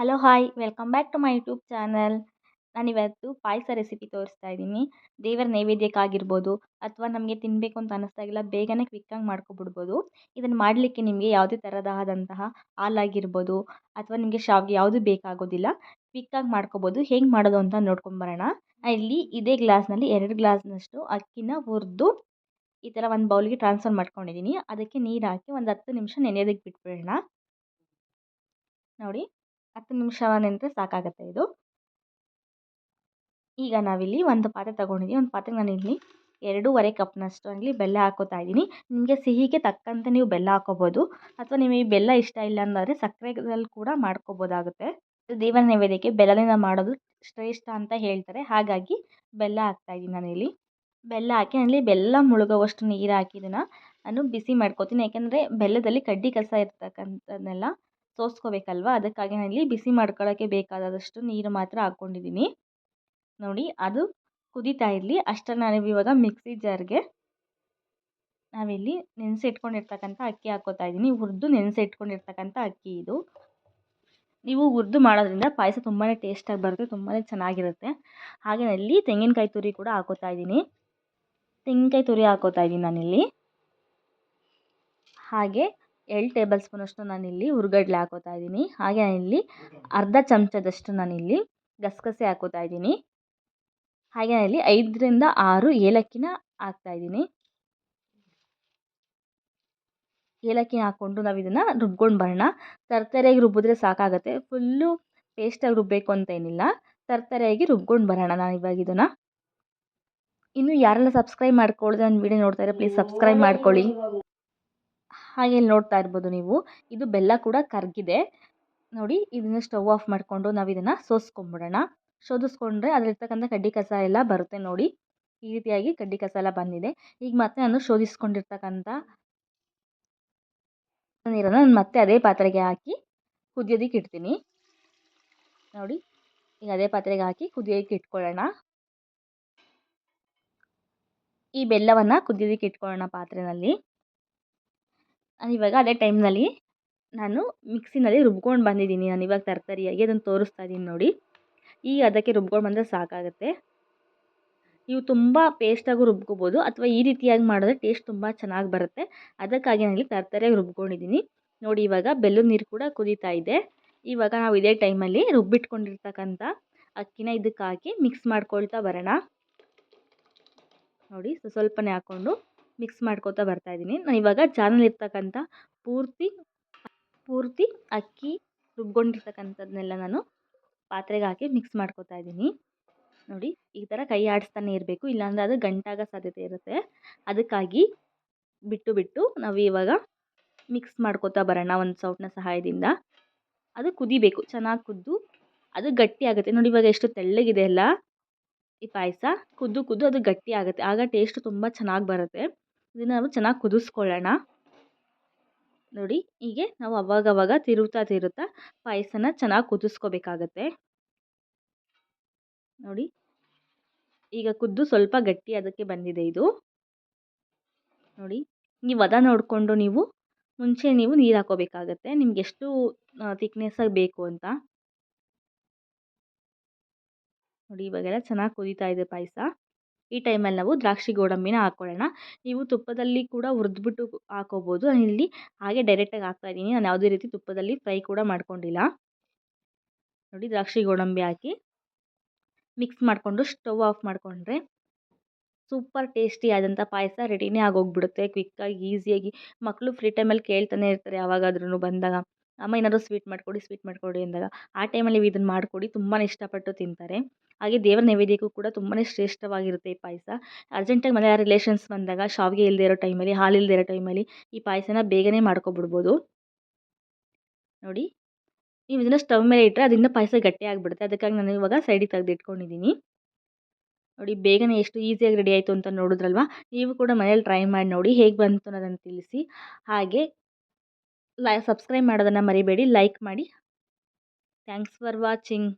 Hello hi welcome back to my YouTube channel ನಾನಿವತ್ತು payasa recipe ತೋರಿಸ್ತಾ ಇದ್ದೀನಿ. ದೇವರ ನೈವೇದ್ಯಕ್ಕಾಗಿರ್ಬೋದು ಅಥವಾ ನಮಗೆ ತಿನ್ನಬೇಕು ಅಂತ ಅನ್ನಿಸ್ದಾಗೆಲ್ಲ ಬೇಗನೆ ಕ್ವಿಕ್ಕಾಗಿ ಮಾಡ್ಕೊಬಿಡ್ಬೋದು. ಇದನ್ನು ಮಾಡಲಿಕ್ಕೆ ನಿಮಗೆ ಯಾವುದೇ ಥರದಾದಂತಹ ಹಾಲಾಗಿರ್ಬೋದು ಅಥವಾ ನಿಮಗೆ ಶಾವಿಗೆ ಯಾವುದೂ ಬೇಕಾಗೋದಿಲ್ಲ ಕ್ವಿಕ್ಕಾಗಿ ಮಾಡ್ಕೊಬೋದು. ಹೆಂಗೆ ಮಾಡೋದು ಅಂತ ನೋಡ್ಕೊಂಬರೋಣ. ಇಲ್ಲಿ ಇದೇ ಗ್ಲಾಸ್ನಲ್ಲಿ ಎರಡು ಗ್ಲಾಸ್ನಷ್ಟು ಅಕ್ಕಿನ ಹುರಿದು ಈ ಥರ ಒಂದು ಬೌಲ್ಗೆ ಟ್ರಾನ್ಸ್ಫರ್ ಮಾಡ್ಕೊಂಡಿದ್ದೀನಿ. ಅದಕ್ಕೆ ನೀರು ಹಾಕಿ ಒಂದು ಹತ್ತು ನಿಮಿಷ ನೆನೆಯೋದಕ್ಕೆ ಬಿಟ್ಬಿಡೋಣ. ನೋಡಿ. ಹತ್ತು ನಿಮಿಷ ನೆನೆದ್ರೆ ಸಾಕಾಗುತ್ತೆ ಇದು. ಈಗ ನಾವಿಲ್ಲಿ ಒಂದು ಪಾತ್ರೆ ತೊಗೊಂಡಿದ್ದೀವಿ ಒಂದು ಪಾತ್ರೆಗೆ ನಾನಿಲ್ಲಿ ಎರಡೂವರೆ ಕಪ್ನಷ್ಟು ಆಗಲಿ ಬೆಲ್ಲ ಹಾಕೋತಾ ಇದ್ದೀನಿ. ನಿಮಗೆ ಸಿಹಿಗೆ ತಕ್ಕಂತೆ ನೀವು ಬೆಲ್ಲ ಹಾಕೋಬೋದು. ಅಥವಾ ನಿಮಗೆ ಬೆಲ್ಲ ಇಷ್ಟ ಇಲ್ಲ ಅಂದರೆ ಸಕ್ಕರೆದಲ್ಲಿ ಕೂಡ ಮಾಡ್ಕೋಬೋದಾಗುತ್ತೆ. ದೇವರ ನೈವೇದ್ಯಕ್ಕೆ ಬೆಲ್ಲದಿಂದ ಮಾಡೋದು ಶ್ರೇಷ್ಠ ಅಂತ ಹೇಳ್ತಾರೆ. ಹಾಗಾಗಿ ಬೆಲ್ಲ ಹಾಕ್ತಾ ಇದ್ದೀನಿ ನಾನಿಲ್ಲಿ. ಬೆಲ್ಲ ಹಾಕಿ ನಾನಿಲ್ಲಿ ಬೆಲ್ಲ ಮುಳುಗೋವಷ್ಟು ನೀರು ಹಾಕಿ ಇದನ್ನು ನಾನು ಬಿಸಿ ಮಾಡ್ಕೋತೀನಿ. ಯಾಕೆಂದರೆ ಬೆಲ್ಲದಲ್ಲಿ ಕಡ್ಡಿ ಕಸ ಇರ್ತಕ್ಕಂಥದ್ದನ್ನೆಲ್ಲ ಸೋಸ್ಕೋಬೇಕಲ್ವ ಅದಕ್ಕಾಗಿ ನಾನಿಲ್ಲಿ ಬಿಸಿ ಮಾಡ್ಕೊಳ್ಳೋಕ್ಕೆ ಬೇಕಾದಷ್ಟು ನೀರು ಮಾತ್ರ ಹಾಕ್ಕೊಂಡಿದ್ದೀನಿ ನೋಡಿ, ಅದು ಕುದೀತಾ ಇರಲಿ. ಅಷ್ಟರಲ್ಲಿ ನಾನು ಇವಾಗ ಮಿಕ್ಸಿ ಜಾರ್ಗೆ ನಾವಿಲ್ಲಿ ನೆನೆಸಿ ಇಟ್ಕೊಂಡಿರ್ತಕ್ಕಂಥ ಅಕ್ಕಿ ಹಾಕ್ಕೋತಾ ಇದ್ದೀನಿ. ಹುರಿದು ನೆನೆಸಿ ಇಟ್ಕೊಂಡಿರ್ತಕ್ಕಂಥ ಅಕ್ಕಿ ಇದು. ನೀವು ಹುರಿದು ಮಾಡೋದ್ರಿಂದ ಪಾಯಸ ತುಂಬಾ ಟೇಸ್ಟಾಗಿ ಬರುತ್ತೆ ತುಂಬಾ ಚೆನ್ನಾಗಿರುತ್ತೆ. ಹಾಗೆ ತೆಂಗಿನಕಾಯಿ ತುರಿ ಕೂಡ ಹಾಕೋತಾ ಇದ್ದೀನಿ. ತೆಂಗಿನಕಾಯಿ ತುರಿ ಹಾಕೋತಾ ಇದ್ದೀನಿ ನಾನಿಲ್ಲಿ. ಹಾಗೆ ಎರಡು ಟೇಬಲ್ ಸ್ಪೂನಷ್ಟು ನಾನಿಲ್ಲಿ ಹುರ್ಗಡ್ಲೆ ಹಾಕೋತಾ ಇದ್ದೀನಿ. ಹಾಗೆ ಇಲ್ಲಿ ಅರ್ಧ ಚಮಚದಷ್ಟು ನಾನಿಲ್ಲಿ ಗಸಗಸೆ ಹಾಕೋತಾ ಇದ್ದೀನಿ. ಹಾಗೆ ಇಲ್ಲಿ ಐದರಿಂದ ಆರು ಏಲಕ್ಕಿನ ಹಾಕ್ತಾ ಇದ್ದೀನಿ. ಏಲಕ್ಕಿ ಹಾಕ್ಕೊಂಡು ನಾವು ಇದನ್ನು ರುಬ್ಕೊಂಡು ಬರೋಣ. ತರ್ತರಿಯಾಗಿ ರುಬ್ಬಿದ್ರೆ ಸಾಕಾಗುತ್ತೆ. ಫುಲ್ಲು ಪೇಸ್ಟಾಗಿ ರುಬ್ಬಬೇಕು ಅಂತ ಏನಿಲ್ಲ. ತರ್ತರಿಯಾಗಿ ರುಬ್ಕೊಂಡು ಬರೋಣ ನಾನು ಇವಾಗ ಇದನ್ನು. ಇನ್ನು ಯಾರೆಲ್ಲ ಸಬ್ಸ್ಕ್ರೈಬ್ ಮಾಡ್ಕೊಳ್ಳೋದು ನನ್ನ ವೀಡಿಯೋ ನೋಡ್ತಾರೆ ಪ್ಲೀಸ್ ಸಬ್ಸ್ಕ್ರೈಬ್ ಮಾಡ್ಕೊಳ್ಳಿ. ಹಾಗೆ ಇಲ್ಲಿ ನೋಡ್ತಾ ಇರ್ಬೋದು ನೀವು. ಇದು ಬೆಲ್ಲ ಕೂಡ ಕರಗಿದೆ. ನೋಡಿ, ಇದನ್ನು ಸ್ಟವ್ ಆಫ್ ಮಾಡಿಕೊಂಡು ನಾವು ಇದನ್ನು ಸೋಸ್ಕೊಂಬಿಡೋಣ. ಶೋಧಿಸ್ಕೊಂಡ್ರೆ ಅದರಲ್ಲಿರ್ತಕ್ಕಂಥ ಕಡ್ಡಿ ಕಸ ಎಲ್ಲ ಬರುತ್ತೆ ನೋಡಿ. ಈ ರೀತಿಯಾಗಿ ಕಡ್ಡಿ ಕಸ ಎಲ್ಲ ಬಂದಿದೆ. ಈಗ ಮತ್ತೆ ನಾನು ಶೋಧಿಸ್ಕೊಂಡಿರ್ತಕ್ಕಂಥ ನೀರನ್ನು ನಾನು ಮತ್ತೆ ಅದೇ ಪಾತ್ರೆಗೆ ಹಾಕಿ ಕುದಿಯೋದಕ್ಕೆ ಇಡ್ತೀನಿ. ನೋಡಿ, ಈಗ ಅದೇ ಪಾತ್ರೆಗೆ ಹಾಕಿ ಕುದಿಯೋದಕ್ಕೆ ಇಟ್ಕೊಳ್ಳೋಣ. ಈ ಬೆಲ್ಲವನ್ನು ಕುದಿಯೋದಕ್ಕೆ ಇಟ್ಕೊಳ್ಳೋಣ ಪಾತ್ರೆಯಲ್ಲಿ ನಾನು ಇವಾಗ ಅದೇ ಟೈಮ್ನಲ್ಲಿ ನಾನು ಮಿಕ್ಸಿನಲ್ಲಿ ರುಬ್ಕೊಂಡು ಬಂದಿದ್ದೀನಿ. ನಾನು ಇವಾಗ ತರ್ತರಿಯಾಗಿ ಅದನ್ನು ತೋರಿಸ್ತಾ ಇದ್ದೀನಿ ನೋಡಿ. ಈ ಅದಕ್ಕೆ ರುಬ್ಕೊಂಡು ಬಂದರೆ ಸಾಕಾಗುತ್ತೆ. ನೀವು ತುಂಬ ಪೇಸ್ಟಾಗೂ ರುಬ್ಕೋಬೋದು. ಅಥವಾ ಈ ರೀತಿಯಾಗಿ ಮಾಡಿದ್ರೆ ಟೇಸ್ಟ್ ತುಂಬ ಚೆನ್ನಾಗಿ ಬರುತ್ತೆ. ಅದಕ್ಕಾಗಿ ನನಗೆ ತರಕಾರಿಯಾಗಿ ರುಬ್ಕೊಂಡಿದ್ದೀನಿ. ನೋಡಿ ಇವಾಗ ಬೆಲ್ಲದ ನೀರು ಕೂಡ ಕುದೀತಾ ಇದೆ. ಇವಾಗ ನಾವು ಇದೇ ಟೈಮಲ್ಲಿ ರುಬ್ಬಿಟ್ಕೊಂಡಿರ್ತಕ್ಕಂಥ ಅಕ್ಕಿನ ಇದಕ್ಕೆ ಹಾಕಿ ಮಿಕ್ಸ್ ಮಾಡ್ಕೊಳ್ತಾ ಬರೋಣ. ನೋಡಿ ಸ್ವಲ್ಪನೇ ಹಾಕ್ಕೊಂಡು ಮಿಕ್ಸ್ ಮಾಡ್ಕೋತಾ ಬರ್ತಾಯಿದ್ದೀನಿ ನಾನು ಇವಾಗ ಇರ್ತಕ್ಕಂಥ ಪೂರ್ತಿ ಪೂರ್ತಿ ಅಕ್ಕಿ ರುಬ್ಕೊಂಡಿರ್ತಕ್ಕಂಥದ್ದನ್ನೆಲ್ಲ ನಾನು ಪಾತ್ರೆಗೆ ಹಾಕಿ ಮಿಕ್ಸ್ ಮಾಡ್ಕೋತಾ ಇದ್ದೀನಿ. ನೋಡಿ, ಈ ಥರ ಕೈ ಆಡಿಸ್ತಾನೆ ಇರಬೇಕು. ಇಲ್ಲಾಂದರೆ ಅದು ಗಂಟಾಗೋ ಸಾಧ್ಯತೆ ಇರುತ್ತೆ. ಅದಕ್ಕಾಗಿ ಬಿಟ್ಟು ಬಿಟ್ಟು ನಾವು ಇವಾಗ ಮಿಕ್ಸ್ ಮಾಡ್ಕೋತಾ ಬರೋಣ ಒಂದು ಸೌಟ್ನ ಸಹಾಯದಿಂದ. ಅದು ಕುದಿಬೇಕು, ಚೆನ್ನಾಗಿ ಕುದ್ದು ಅದು ಗಟ್ಟಿ ಆಗುತ್ತೆ. ನೋಡಿ, ಇವಾಗ ಎಷ್ಟು ತೆಳ್ಳಗಿದೆ ಅಲ್ಲ? ಈ ಪಾಯಸ ಕುದ್ದು ಕುದ್ದು ಅದು ಗಟ್ಟಿ ಆಗುತ್ತೆ. ಆಗ ಟೇಸ್ಟ್ ತುಂಬ ಚೆನ್ನಾಗಿ ಬರುತ್ತೆ. ಇದನ್ನು ನಾವು ಚೆನ್ನಾಗಿ ಕುದಿಸ್ಕೊಳ್ಳೋಣ. ನೋಡಿ, ಹೀಗೆ ನಾವು ಅವಾಗವಾಗ ತಿರುಗ್ತಾ ತಿರುತ್ತಾ ಪಾಯಸನ ಚೆನ್ನಾಗಿ ಕುದಿಸ್ಕೋಬೇಕಾಗತ್ತೆ. ನೋಡಿ, ಈಗ ಕುದ್ದು ಸ್ವಲ್ಪ ಗಟ್ಟಿ ಅದಕ್ಕೆ ಬಂದಿದೆ ಇದು. ನೋಡಿ, ನೀವು ಅದ ನೋಡಿಕೊಂಡು ನೀವು ಮುಂಚೆ ನೀವು ನೀರು ಹಾಕೋಬೇಕಾಗತ್ತೆ. ನಿಮ್ಗೆ ಎಷ್ಟು ತಿಕ್ನೆಸ್ಸಾಗಿ ಬೇಕು ಅಂತ. ನೋಡಿ, ಇವಾಗೆಲ್ಲ ಚೆನ್ನಾಗಿ ಕುದೀತಾ ಇದೆ ಪಾಯಸ. ಈ ಟೈಮಲ್ಲಿ ನಾವು ದ್ರಾಕ್ಷಿ ಗೋಡಂಬಿನ ಹಾಕ್ಕೊಳ್ಳೋಣ ನೀವು ತುಪ್ಪದಲ್ಲಿ ಕೂಡ ಹುರಿದ್ಬಿಟ್ಟು ಹಾಕೋಬೋದು. ಇಲ್ಲಿ ಹಾಗೆ ಡೈರೆಕ್ಟಾಗಿ ಹಾಕ್ತಾಯಿದ್ದೀನಿ ನಾನು ಯಾವುದೇ ರೀತಿ ತುಪ್ಪದಲ್ಲಿ ಫ್ರೈ ಕೂಡ ಮಾಡ್ಕೊಂಡಿಲ್ಲ. ನೋಡಿ ದ್ರಾಕ್ಷಿ ಗೋಡಂಬಿ ಹಾಕಿ ಮಿಕ್ಸ್ ಮಾಡಿಕೊಂಡು ಸ್ಟವ್ ಆಫ್ ಮಾಡಿಕೊಂಡ್ರೆ ಸೂಪರ್ ಟೇಸ್ಟಿ ಆದಂಥ ಪಾಯಸ ರೆಡಿನೇ ಆಗೋಗ್ಬಿಡುತ್ತೆ. ಕ್ವಿಕ್ಕಾಗಿ ಈಸಿಯಾಗಿ ಮಕ್ಕಳು ಫ್ರೀ ಟೈಮಲ್ಲಿ ಕೇಳ್ತಾನೆ ಇರ್ತಾರೆ ಯಾವಾಗಾದ್ರೂ ಬಂದಾಗ. ಅಮ್ಮ ಏನಾದರೂ ಸ್ವೀಟ್ ಮಾಡಿಕೊಡಿ ಸ್ವೀಟ್ ಮಾಡಿಕೊಡಿ ಅಂದಾಗ ಆ ಟೈಮಲ್ಲಿ ನೀವು ಇದನ್ನು ಮಾಡಿಕೊಡಿ ತುಂಬಾ ಇಷ್ಟಪಟ್ಟು ತಿಂತಾರೆ. ಹಾಗೆ ದೇವರ ನೈವೇದ್ಯಕ್ಕೂ ಕೂಡ ತುಂಬಾ ಶ್ರೇಷ್ಠವಾಗಿರುತ್ತೆ ಈ ಪಾಯಸ. ಅರ್ಜೆಂಟಾಗಿ ಮನೆ ರಿಲೇಷನ್ಸ್ ಬಂದಾಗ ಶಾವಿಗೆ ಇಲ್ಲದೆ ಇರೋ ಟೈಮಲ್ಲಿ ಹಾಲು ಇಲ್ಲದೆ ಇರೋ ಟೈಮಲ್ಲಿ ಈ ಪಾಯಸನ ಬೇಗನೆ ಮಾಡ್ಕೊಬಿಡ್ಬೋದು. ನೋಡಿ, ನೀವು ಇದನ್ನು ಸ್ಟವ್ ಮೇಲೆ ಇಟ್ಟರೆ ಅದರಿಂದ ಪಾಯಸ ಗಟ್ಟಿ ಆಗಿಬಿಡುತ್ತೆ. ಅದಕ್ಕಾಗಿ ನಾನು ಇವಾಗ ಸೈಡಿಗೆ ತೆಗೆದು ಇಟ್ಕೊಂಡಿದ್ದೀನಿ ನೋಡಿ, ಬೇಗನೆ ಎಷ್ಟು ಈಸಿಯಾಗಿ ರೆಡಿ ಆಯಿತು ಅಂತ ನೋಡಿದ್ರಲ್ವ? ನೀವು ಕೂಡ ಮನೇಲಿ ಟ್ರೈ ಮಾಡಿ ನೋಡಿ ಹೇಗೆ ಬಂತು ಅನ್ನೋದನ್ನು ತಿಳಿಸಿ. ಹಾಗೆ ಲೈ ಸಬ್ಸ್ಕ್ರೈಬ್ ಮಾಡೋದನ್ನು ಮರಿಬೇಡಿ ಲೈಕ್ ಮಾಡಿ. Thanks for watching